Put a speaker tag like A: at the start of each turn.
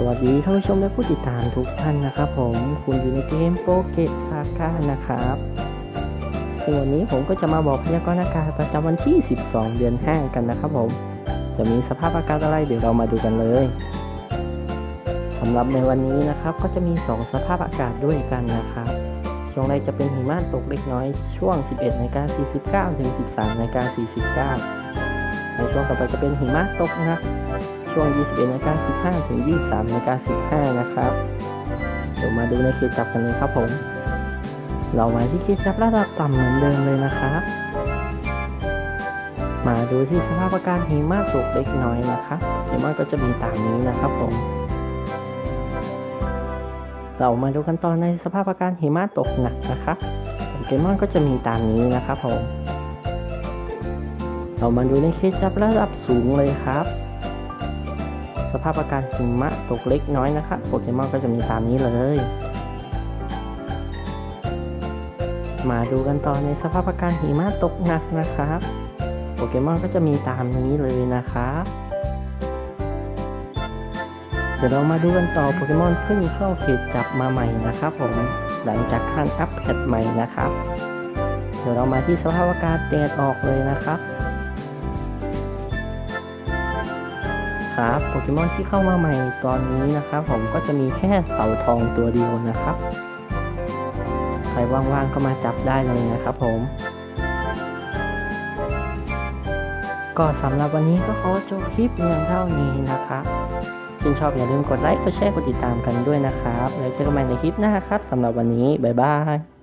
A: สวัสดีท่านผู้ชมและผู้ติดตามทุกท่านนะครับผมคุณอยู่ในเกมโปเกตซาก้านะครับซึ่งวันนี้ผมก็จะมาบอกพยากรณ์อากาศประจำวันที่ 12 เดือน5กันนะครับผม จะมีสภาพอากาศอะไรเดี๋ยวเรามาดูกันเลยสำหรับในวันนี้นะครับก็จะมี 2 สภาพอากาศด้วยกันนะครับช่วงแรกจะเป็นหิมะตกเล็กน้อยช่วง 11นาฬิกา49ถึง 13นาฬิกา49 ในช่วงต่อไปจะเป็นหิมะตกนัก ช่วง 21นาฬิกา15 ถึง 23นาฬิกา15 นะครับ เดี๋ยวมาดูในเขตจับกันเลยครับผม เรามาที่เขตจับระดับต่ำเหมือนเดิมเลยนะครับ มาดูที่สภาพอากาศหิมะตกเล็กน้อยนะครับหิมะก็จะมีตามนี้นะครับผม เรามาดูกันต่อในสภาพอากาศหิมะตกหนักนะครับโปเกมอนก็จะมีตามนี้นะครับผมเรามาดูในเขตจับระดับสูงเลยครับ สภาพอากาศหิมะตกเล็กน้อยนะครับโปเกมอนก็จะมีตามนี้เลย มาดูกันต่อในสภาพอากาศหิมะตกหนักนะครับโปเกมอนก็จะมีตามนี้เลยนะครับเดี๋ยวเรามาดูกันต่อโปเกมอนเพิ่งเข้าเขตจับมาใหม่นะครับผมหลังจากขั้นอัปเดตใหม่นะครับ เดี๋ยวเรามาที่สภาพอากาศแดดออกเลยนะครับ ครับ โปเกมอนที่เข้ามาใหม่ตอนนี้นะครับ ผมก็จะมีแค่เต่าทองตัวเดียวนะครับ ใครว่างๆก็มาจับได้เลยนะครับผม ก็สำหรับวันนี้ก็ขอจบคลิปเพียงเท่านี้นะครับชื่นชอบอย่าลืมกดไลค์ กดแชร์ กดติดตามกันด้วยนะครับ แล้วเจอกันใหม่ในคลิปหน้าครับสำหรับวันนี้ บ๊ายบาย